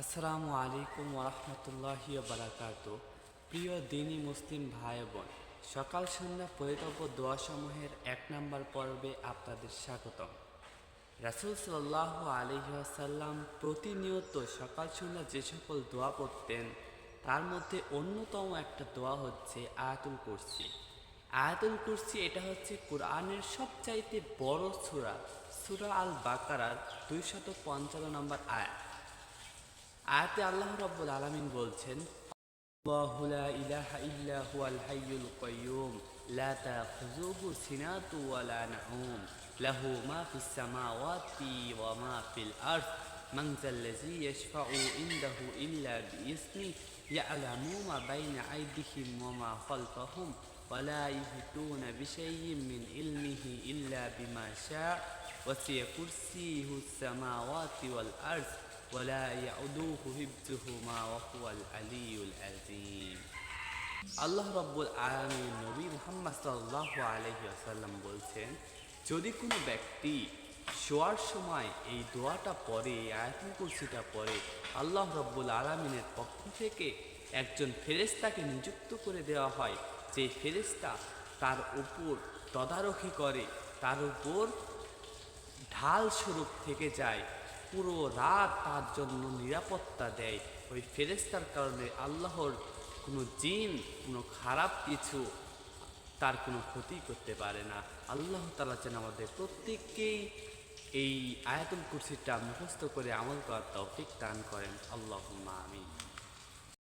আসসালামু আলাইকুম ওরহমতুল্লাহি বারাকাত। প্রিয় দিনী মুসলিম ভাই বোন সকাল সন্ধ্যা পরিতব্য দোয়াসমূহের এক নম্বর পর্বে আপনাদের স্বাগতম। রাসুল সাল্লাহ আলহিহাসাল্লাম প্রতিনিয়ত সকাল সন্ধ্যা যে সকল দোয়া পড়তেন, তার মধ্যে অন্যতম একটা দোয়া হচ্ছে আয়াতুল কুরসি। আয়াতুল কুরসি এটা হচ্ছে কোরআনের সবচাইতে বড় সুরা সুরা আল বাকারার দুইশত পঞ্চান্ন নম্বর আয়াত। আয়াতে আল্লাহ রব্বুল আলামিন বলছেন الله لا إله إلا هو الحي القيوم لا تأخذه سنة ولا نعوم له ما في السماوات وما في الأرض من ذا الذي يشفع عنده إلا بإذنه يعلم ما بين أيديهم وما خلفهم ولا يحيطون بشيء من علمه إلا بما شاء وسع كرسيه السماوات والأرض ولا يعدوه حفظهما وهو العلي العظيم আল্লাহ রব্বুল আলমী নবী মোহাম্মদ সাল্লাহ আলহি আসাল্লাম বলছেন যদি কোনো ব্যক্তি শোয়ার সময় এই দোয়াটা পড়ে আয়াতুল কুরসিটা পড়ে আল্লাহ রব্বুল আলমিনের পক্ষ থেকে একজন ফেরেস্তাকে নিযুক্ত করে দেওয়া হয় যে ফেরেস্তা তার উপর তদারকি করে তার উপর ঢাল স্বরূপ থেকে যায় পুরো রাত তার জন্য নিরাপত্তা দেয়। ওই ফেরেস্তার কারণে আল্লাহর কোনো জিন, কোনো খারাপ কিছু তার কোনো ক্ষতি করতে পারে না। আল্লাহ তালা যেন আমাদের প্রত্যেককেই এই আয়াতুল কুরসিটা মুখস্থ করে আমল করার তৌফিক দান করেন। আল্লাহ আমিন।